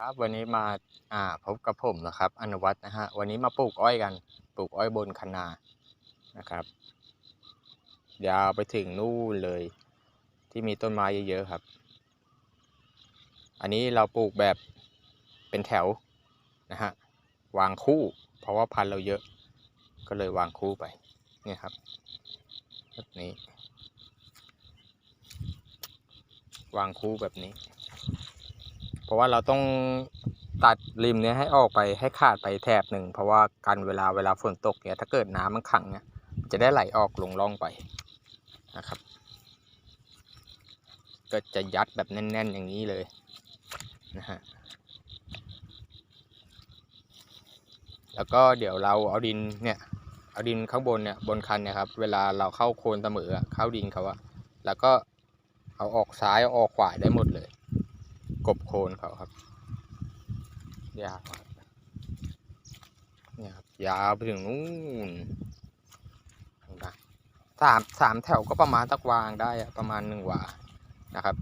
ครับวันนี้มาอ่าพบกับผมนะครับ อนุวัฒน์นะฮะวันนี้มาปลูกอ้อยกันปลูกอ้อยบนคะนานะครับ ยาวไปถึงนู่นเลย ที่มีต้นไม้เยอะๆครับ อันนี้เราปลูกแบบเป็นแถวนะฮะวางคู่ เพราะว่าพันธุ์เราเยอะ ก็เลยวางคู่ไปเนี่ยครับแบบนี้ วางคู่แบบนี้ ราะว่าเราต้องตัดริมเนี้ยให้ออกไปให้ขาดไปแถบหนึ่งเพราะว่ากันเวลาเวลาฝนตกเนี่ยถ้าเกิดน้ำมันขังเนี่ยจะได้ไหลออกลงร่องไปนะครับ ก็จะยัดแบบแน่น ๆ อย่างนี้เลยนะฮะแล้วก็เดี๋ยวเราเอาดินเนี่ยเอาดินข้างบนเนี่ยบนคันเนี่ยครับ เวลาเราเข้าโคนเสมออเข้าดินเขาอะแล้วก็เอาออกซ้ายเอาออกขวาได้หมดเลย กบโคนเขาครับ ยาวเนี่ยครับ ยาวไปถึงนู่นสามสามแถวก็ประมาณตักวางได้ประมาณหนึ่งวานะครับ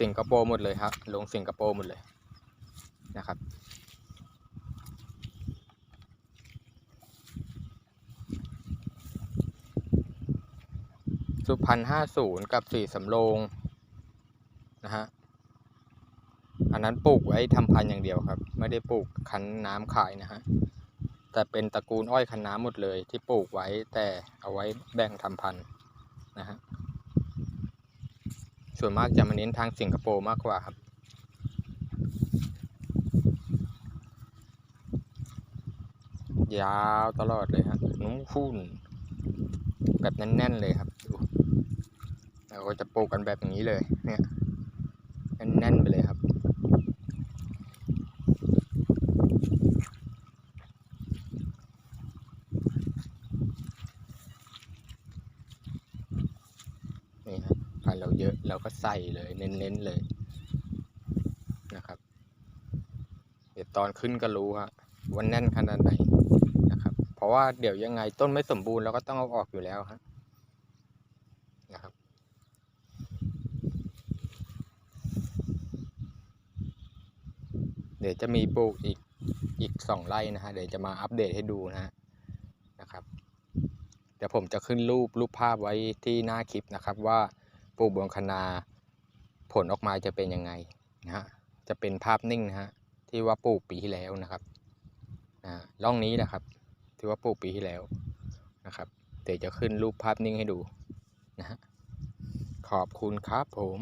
สิงคโปร์หมดเลยครับลงสิงคโปร์หมดเลยนะครับ สุพรรณห้าศูนย์กับสี่สำโรงนะฮะ อันนั้นปลูกไว้ทำพันธุ์อย่างเดียวครับ ไม่ได้ปลูกคั้นน้ำขายนะฮะแต่เป็นตระกูลอ้อยคั้นน้ำหมดเลย ที่ปลูกไว้แต่เอาไว้แบ่งทำพันธุ์นะฮะส่วนมากจะมาเน้นทางสิงคโปร์มากกว่าครับยาวตลอดเลยฮะนุ่มคุ้นแบบแน่นๆเลยครับดูเราก็จะปลูกกันแบบอย่างนี้เลยเนี่ยแน่นๆไปเลยครับ นี่ครับพันธุ์ เราเยอะเราก็ใส่เลยเน้นๆเลยนะครับเดี๋ยวตอนขึ้นก็รู้ฮะว่าแน่นขนาดไหนนะครับ เพราะว่าเดี๋ยวยังไงต้นไม่สมบูรณ์เราก็ต้องเอาออกอยู่แล้วฮะนะครับเดี๋ยวจะมีปลูกอีกอีกสองไร่นะฮะเดี๋ยวจะมาอัปเดตให้ดูนะฮะนะครับ เดี๋ยวผมจะขึ้นรูปรูปภาพไว้ที่หน้าคลิปนะครับว่า ปลูกบนคะนาผลออกมาจะเป็นยังไงนะฮะจะเป็นภาพนิ่งนะฮะที่ว่าปลูกปีที่แล้วนะครับนะร่องนี้นะครับ ที่ว่าปลูกปีที่แล้วนะครับเดี๋ยวจะขึ้นรูปภาพนิ่งให้ดูนะฮะขอบคุณครับผม